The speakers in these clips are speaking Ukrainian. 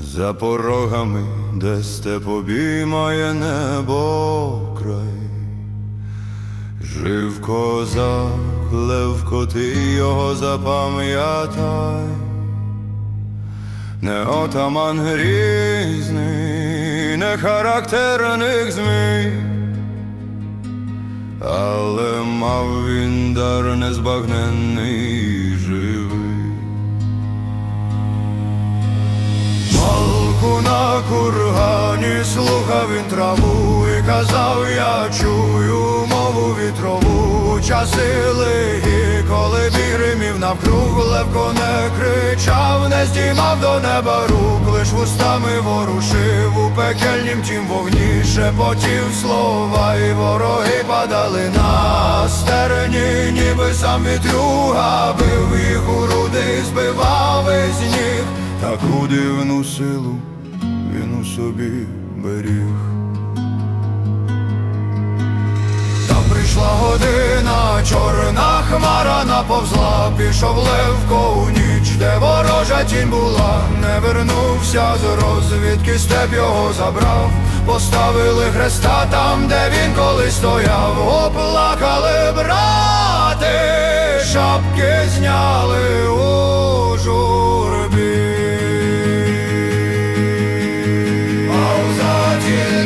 за порогами, де степ обіймає небо край. Жив козак, Левко, ти його запам'ятай, не отаман грізний, не характерних змій, але мав він дар незбагненний живий. Малку на кургані слухав він траву і казав, я чую мову вітрову, часи лихі, коли біримів навкруг левко не кричав, не здіймав до неба рук, лиш вустами ворушив у пекельнім тім вогні, шепотів слова, і вороги падали на стерні, ніби сам вітрюга бив їх у груди, збивав із ніг. Таку дивну силу він у собі беріг. Та прийшла година, чорна хмара наповзла, пішов левко у ніч, де ворожа тінь була, не вернувся з розвідки, степ його забрав, поставили хреста там, де він колись стояв, оплакали брати, шапки зняли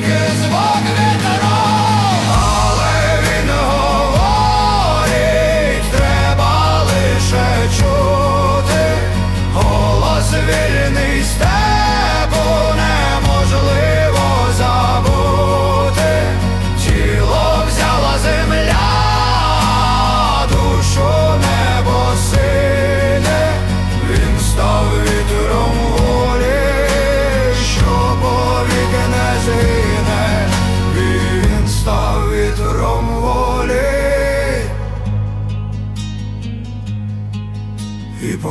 makers of all.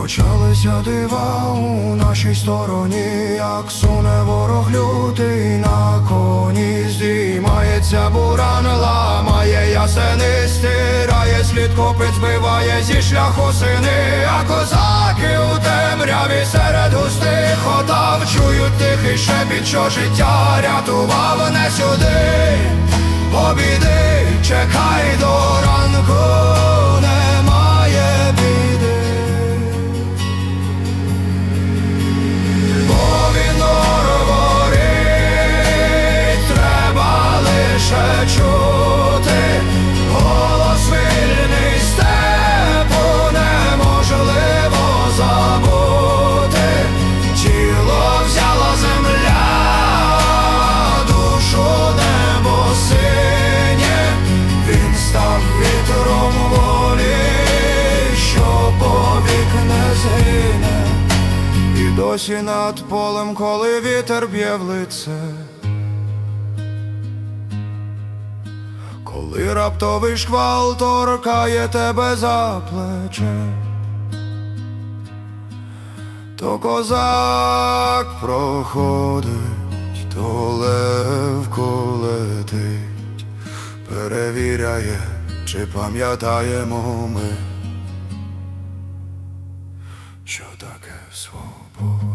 Почалися дива у нашій стороні, як суне ворог лютий на коні, здіймається буран, ламає ясени, стирає слід копиць, збиває зі шляху сини, а козаки у темряві серед густих ходав, чують тихий шепіт, що життя рятував не сюди, обіди, чекай до досі над полем, коли вітер б'є в лице, коли раптовий шквал торкає тебе за плече, то козак проходить, то левко летить, перевіряє, чи пам'ятаємо ми Oh.